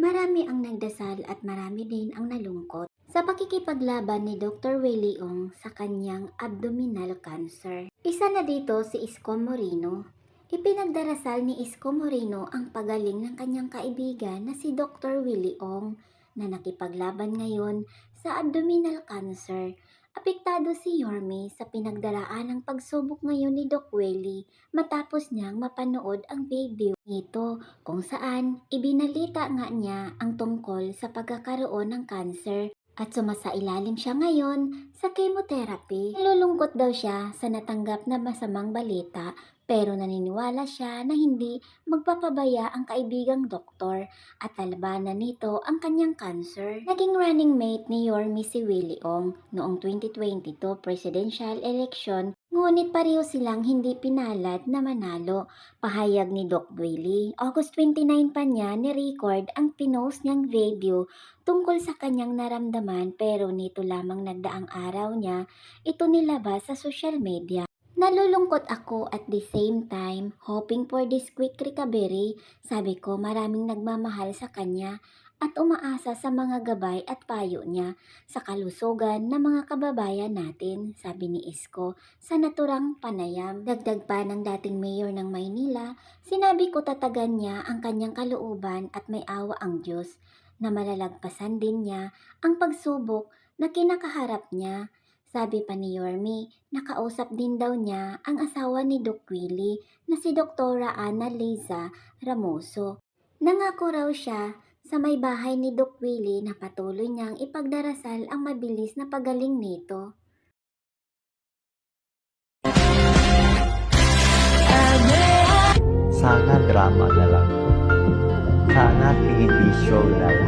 Marami ang nagdasal at marami din ang nalungkot sa pakikipaglaban ni Dr. Willie Ong sa kanyang abdominal cancer. Isa na dito si Isko Moreno. Ipinagdarasal ni Isko Moreno ang pagaling ng kanyang kaibigan na si Dr. Willie Ong na nakipaglaban ngayon sa abdominal cancer. Apektado si Yorme sa pinagdaraan ng pagsubok ngayon ni Doc Willie matapos niyang mapanood ang video nito kung saan ibinalita nga niya ang tungkol sa pagkakaroon ng cancer at sumasailalim siya ngayon sa chemotherapy. Nalulungkot daw siya sa natanggap na masamang balita pero naniniwala siya na hindi magpapabaya ang kaibigang doktor at lalabanan nito ang kanyang cancer. Naging running mate ni Yormi si Willie Ong noong 2022 presidential election ngunit pareho silang hindi pinalad na manalo. Pahayag ni Doc Willie, August 29 pa niya ni-record ang pinost niyang video tungkol sa kanyang naramdaman pero nito lamang nagdaang araw niya ito nilabas sa social media. Nalulungkot ako at the same time, hoping for this quick recovery. Sabi ko maraming nagmamahal sa kanya at umaasa sa mga gabay at payo niya sa kalusugan ng mga kababayan natin, sabi ni Isko sa naturang panayam. Dagdag pa ng dating mayor ng Maynila, sinabi ko tatagan niya ang kanyang kalooban at may awa ang Diyos na malalagpasan din niya ang pagsubok na kinakaharap niya. Sabi pa ni Yormi, nakausap din daw niya ang asawa ni Doc Willie na si Doktora Ana Liza Ramoso. Nangako raw siya sa may bahay ni Doc Willie na patuloy niyang ipagdarasal ang mabilis na pagaling nito. Sana drama na lang. Sana hindi show lang.